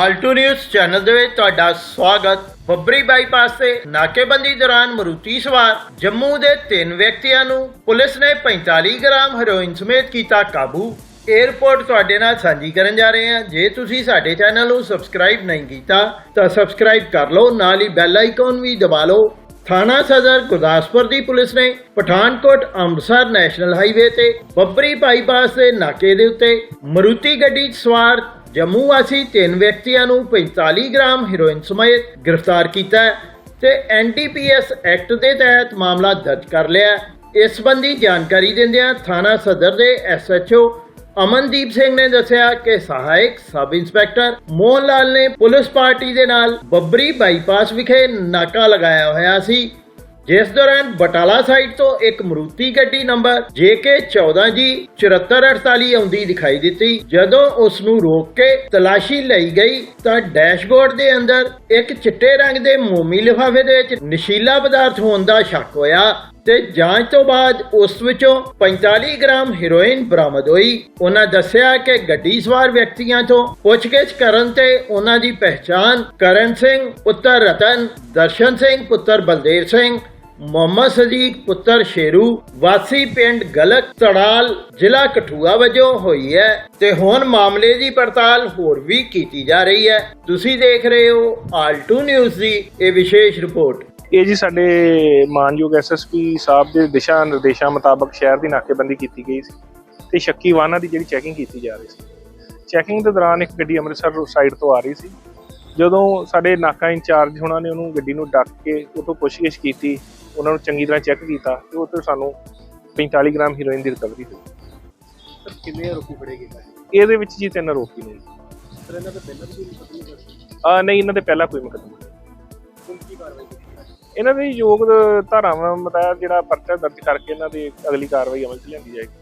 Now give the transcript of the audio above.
Alto news channel ਦੇ ਵਿੱਚ ਤੁਹਾਡਾ ਸਵਾਗਤ। ਬੱਬਰੀ ਬਾਈਪਾਸ ਤੇ ਨਾਕੇਬੰਦੀ ਦੌਰਾਨ ਮਰੂਤੀ ਸਵਾਰ ਜੰਮੂ ਦੇ ਤਿੰਨ ਵਿਅਕਤੀਆਂ ਨੂੰ ਪੁਲਿਸ ਨੇ 45 ਗ੍ਰਾਮ ਹੈਰੋਇਨ ਸਮੇਤ ਕੀਤਾ ਕਾਬੂ। 에어ਪੋਰਟ ਤੁਹਾਡੇ ਨਾਲ ਸਾਂਝੀ ਕਰਨ ਜਾ ਰਹੇ ਹਾਂ। ਜੇ ਤੁਸੀਂ ਸਾਡੇ ਚੈਨਲ ਨੂੰ ਸਬਸਕ੍ਰਾਈਬ ਨਹੀਂ ਕੀਤਾ, ਤਾਂ ਸਬਸਕ੍ਰਾਈਬ ਕਰ ਲਓ, ਨਾਲ ਹੀ ਬੈਲ ਆਈਕਨ ਵੀ ਦਬਾ ਲਓ। ਥਾਣਾ ਸਦਰ ਗੁਰਦਾਸਪੁਰ ਦੀ ਪੁਲਿਸ ਨੇ ਪਠਾਨਕੋਟ ਅੰਮ੍ਰਿਤਸਰ ਨੈਸ਼ਨਲ ਹਾਈਵੇ ਤੇ ਬੱਬਰੀ ਬਾਈਪਾਸ ਦੇ ਨਾਕੇ ਦੇ ਉੱਤੇ ਮਰੂਤੀ ਗੱਡੀ 'ਚ ਸਵਾਰ ਜੰਮੂ ਤਿੰਨ ਵਿਅਕਤੀਆਂ ਨੂੰ 45 ਗ੍ਰਾਮ ਹੈਰੋਇਨ ਸਮੇਤ ਗ੍ਰਿਫਤਾਰ ਕੀਤਾ ਤੇ ਐਨਡੀਪੀਐਸ ਐਕਟ ਦੇ ਤਹਿਤ ਮਾਮਲਾ ਦਰਜ ਕਰ ਲਿਆ ਇਸ ਸੰਬੰਧੀ ਜਾਣਕਾਰੀ ਦਿੰਦਿਆਂ ਥਾਣਾ ਸਦਰ ਦੇ ਐਸਐਚਓ ਅਮਨਦੀਪ ਸਿੰਘ ਨੇ ਦੱਸਿਆ ਕਿ ਸਹਾਇਕ ਸਬ ਇੰਸਪੈਕਟਰ ਮੋਹਨ ਲਾਲ ਨੇ ਪੁਲਿਸ ਪਾਰਟੀ ਦੇ ਨਾਲ ਬੱਬਰੀ ਬਾਈਪਾਸ ਵਿਖੇ ਨਾਕਾ ਲਗਾਇਆ ਹੋਇਆ ਸੀ। ਜਿਸ ਦੌਰਾਨ ਬਟਾਲਾ ਸਾਈਡ ਤੋਂ ਇੱਕ ਮਰੂਤੀ ਗੱਡੀ ਨੰਬਰ JK14G 7448 ਆਉਂਦੀ ਦਿਖਾਈ ਦਿੱਤੀ। ਜਦੋਂ ਉਸ ਨੂੰ ਰੋਕ ਕੇ ਤਲਾਸ਼ੀ ਲਈ ਗਈ ਤਾਂ ਡੈਸ਼ਬੋਰਡ ਦੇ ਅੰਦਰ ਇੱਕ ਚਿੱਟੇ ਰੰਗ ਦੇ ਮੋਮੀ ਲਿਫਾਫੇ ਦੇ ਵਿੱਚ ਨਸ਼ੀਲਾ ਪਦਾਰਥ ਹੋਣ ਦਾ ਸ਼ੱਕ ਹੋਇਆ ਤੇ ਜਾਂਚ ਤੋਂ ਬਾਅਦ ਉਸ ਵਿੱਚੋਂ 45 ਗ੍ਰਾਮ ਹੈਰੋਇਨ ਬਰਾਮਦ ਹੋਈ। ਉਹਨਾਂ ਦੱਸਿਆ ਕਿ ਗੱਡੀ ਸਵਾਰ ਵਿਅਕਤੀਆਂ ਤੋਂ ਪੁੱਛਗਿੱਛ ਕਰਨ ਤੇ ਉਹਨਾਂ ਦੀ ਪਹਿਚਾਣ ਕਰਨ ਸਿੰਘ, ਪੁੱਤਰ ਰਤਨ, ਦਰਸ਼ਨ ਸਿੰਘ, ਪੁੱਤਰ ਬਲਦੇਵ ਸਿੰਘ ਮੁਹੰਮਦ ਸਦੀਕ, ਪੁੱਤਰ ਸ਼ੇਰੂ, ਵਾਸੀ ਪਿੰਡ ਗਲਕ, ਤੜਾਲ, ਜ਼ਿਲ੍ਹਾ ਕਠੂਆ ਵਜੋਂ ਹੋਈ ਹੈ ਤੇ ਹੁਣ ਮਾਮਲੇ ਦੀ ਪੜਤਾਲ ਹੋਰ ਵੀ ਕੀਤੀ ਜਾ ਰਹੀ ਹੈ। ਤੁਸੀਂ ਦੇਖ ਰਹੇ ਹੋ ਆਲਟੂ ਨਿਊਜ਼ ਦੀ ਇਹ ਵਿਸ਼ੇਸ਼ ਰਿਪੋਰਟ। ਇਹ ਜੀ ਸਾਡੇ ਮਾਨਯੋਗ ਐਸਐਸਪੀ ਸਾਹਿਬ ਦੇ ਦਿਸ਼ਾ ਨਿਰਦੇਸ਼ਾਂ ਮੁਤਾਬਕ ਸ਼ਹਿਰ ਦੀ ਨਾਕੇਬੰਦੀ ਕੀਤੀ ਗਈ ਸੀ ਤੇ ਸ਼ੱਕੀ ਵਾਹਨਾਂ ਦੀ ਜਿਹੜੀ ਚੈਕਿੰਗ ਕੀਤੀ ਜਾ ਰਹੀ ਸੀ। ਚੈਕਿੰਗ ਦੇ ਦੌਰਾਨ ਇੱਕ ਗੱਡੀ ਅੰਮ੍ਰਿਤਸਰ ਸਾਈਡ ਤੋਂ ਆ ਰਹੀ ਸੀ। ਜਦੋਂ ਸਾਡੇ ਨਾਕਾ ਇੰਚਾਰਜ ਉਹਨਾਂ ਨੇ ਉਹਨੂੰ ਗੱਡੀ ਨੂੰ ਡੱਕ ਕੇ ਉਹ ਤੋਂ ਪੁੱਛਗਿੱਛ ਕੀਤੀ ਉਹਨਾਂ ਨੂੰ ਚੰਗੀ ਤਰ੍ਹਾਂ ਚੈੱਕ ਕੀਤਾ ਤੇ ਉਹ ਤੋਂ ਸਾਨੂੰ 45 ਗ੍ਰਾਮ ਹੀਰੋਇਨ ਦੀ ਰਿਕਵਰੀ ਹੋਈ। ਸਰ ਕਿੰਨੇ ਆਰੋਪੀ ਫੜੇ ਗਏ ਨੇ ਇਹਦੇ ਵਿੱਚ ਜੀ ਤਿੰਨ ਆਰੋਪੀ ਨੇ ਸਰ ਇਹਨਾਂ ਦੇ ਪਹਿਲਾਂ ਵੀ ਨਹੀਂ ਆ ਨਹੀਂ ਇਹਨਾਂ ਦੇ ਪਹਿਲਾਂ ਕੋਈ ਮੁਕੱਦਮਾ ਨਹੀਂ। ਹੁਣ ਕੀ ਕਾਰਵਾਈ ਕੀਤੀ ਹੈ ਇਹਨਾਂ ਦੇ ਯੋਗ ਧਾਰਾਵਾਂ ਮੁਤਾਬਕ ਜਿਹੜਾ ਪਰਚਾ ਦਰਜ ਕਰਕੇ ਇਹਨਾਂ ਦੀ ਅਗਲੀ ਕਾਰਵਾਈ ਅਮਲ 'ਚ ਲਿਆਂਦੀ ਜਾਏਗੀ।